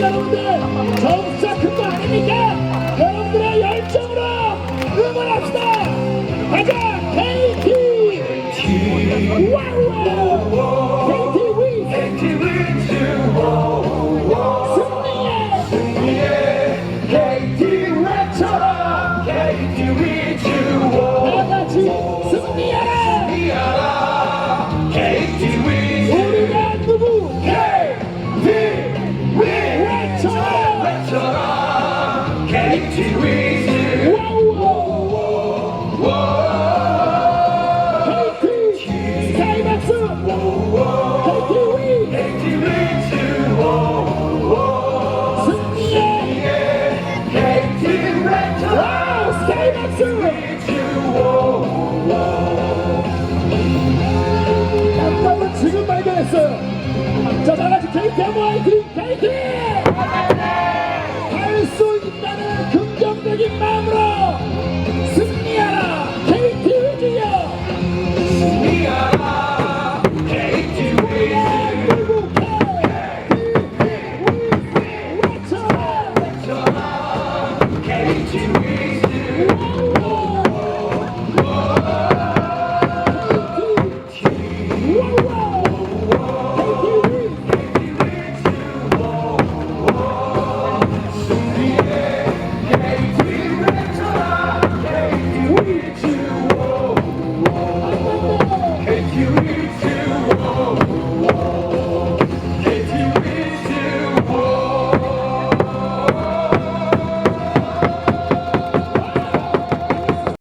同志们，同！ 외쳐라 KT 위주 KT 스카이박스 KT 위 KT 위주워 승리의 KT 와우 스카이박스 답답은 지금 발견했어요 자 다같이 KT 한번 화이팅 KT de Pablo.